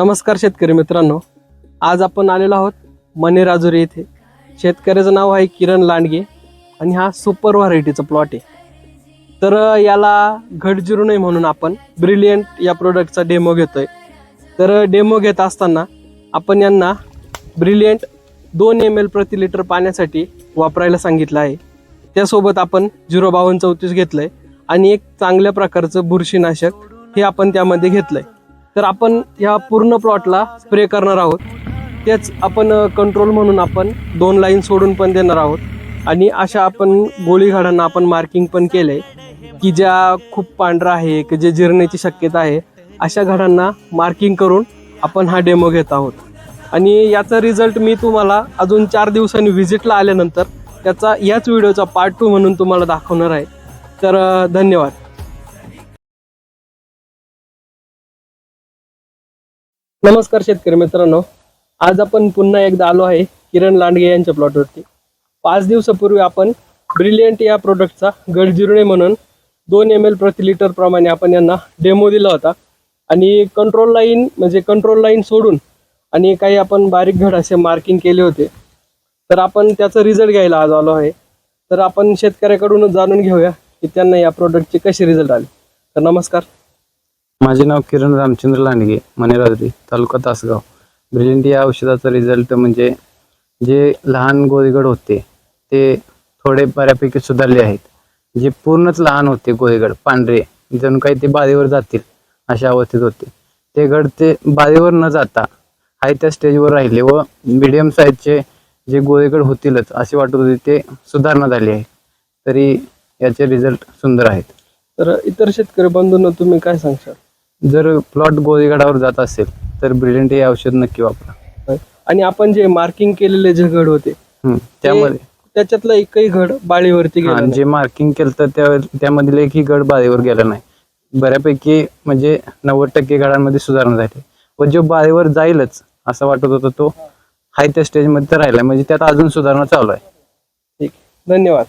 नमस्कार शेतकरी मित्रांनो. आज आपण आलेलो आहोत मने राजुरी येथे. शेतकऱ्याचं नाव आहे किरण लांडगे आणि हा सुपर व्हरायटीचा प्लॉट आहे. तर याला घटजिरू नये म्हणून आपण ब्रिलियंट या प्रोडक्टचा डेमो घेतोय. तर डेमो घेत असताना आपण यांना ब्रिलियंट दोन एम एल प्रति लिटर पाण्यासाठी वापरायला सांगितलं आहे. त्यासोबत आपण झिरो बावन्न चौतीस घेतलंय आणि एक चांगल्या प्रकारचं बुरशीनाशक हे आपण त्यामध्ये घेतलंय. तर आपण ह्या पूर्ण प्लॉटला स्प्रे करणार आहोत. तेच आपण कंट्रोल म्हणून आपण दोन लाईन सोडून पण देणार आहोत. आणि अशा आपण गोळीघाडांना आपण मार्किंग पण केलंय की ज्या खूप पांढरा आहे की जे जिरण्याची शक्यता आहे अशा घडांना मार्किंग करून आपण हा डेमो घेत आहोत. आणि याचा रिझल्ट मी तुम्हाला अजून चार दिवसांनी व्हिजिटला आल्यानंतर त्याचा याच व्हिडिओचा पार्ट टू म्हणून तुम्हाला दाखवणार आहे. तर धन्यवाद. नमस्कार शेतकरी मित्रांनो. आज आपण पुन्हा एकदा आलो आहे किरण लांडगे यांच्या प्लॉटवरती पाच दिवसापूर्वी आपण ब्रिलियंट या प्रोडक्टचा गडजिरणे म्हणून दोन एम एल प्रति लिटर प्रमाणे आपण यांना डेमो दिला होता. आणि कंट्रोल लाईन म्हणजे कंट्रोल लाईन सोडून आणि काही आपण बारीक घड असे मार्किंग केले होते. तर आपण त्याचा रिझल्ट घ्यायला आज आलो आहे. तर आपण शेतकऱ्याकडूनच जाणून घेऊया की त्यांना या प्रोडक्टचे कसे रिझल्ट आले. तर नमस्कार. माझे नाव किरण रामचंद्र लांडगे मनेराजरी तालुका तासगाव. ब्रिलियंट या औषधाचा रिझल्ट म्हणजे जे लहान गोळीगड होते ते थोडे बऱ्यापैकी सुधारले आहेत. जे पूर्णच लहान होते गोळीगड पांढरे जणू काही ते बाधेवर जातील अशा अवस्थेत होते. ते गड ते बाधेवर न जाता हाय त्या स्टेजवर राहिले व मिडियम साईजचे जे गोळीगड होतीलच असे वाटत होते ते सुधारणा झाली आहे. तरी याचे रिझल्ट सुंदर आहेत. तर इतर शेतकरी बंधूंना तुम्ही काय सांगशाल? जर प्लॉट गोळीगडावर जात असेल तर ब्रिलियंट हे औषध नक्की वापरा. आणि आपण जे मार्किंग केलेले जे घड होते हम्म, त्यामध्ये. त्याच्यातलं एकही घड बाळीवरती हा, नाही. जे मार्किंग केलं तर त्या त्यामधील एकही गड बाधेवर गेला नाही. बऱ्यापैकी म्हणजे नव्वद टक्के गडांमध्ये सुधारणा झाली. व जो बाधेवर जाईलच असं वाटत होतं तो हाय त्या स्टेजमध्ये तर राहिला. म्हणजे त्यात अजून सुधारणा चालू आहे. ठीक. धन्यवाद.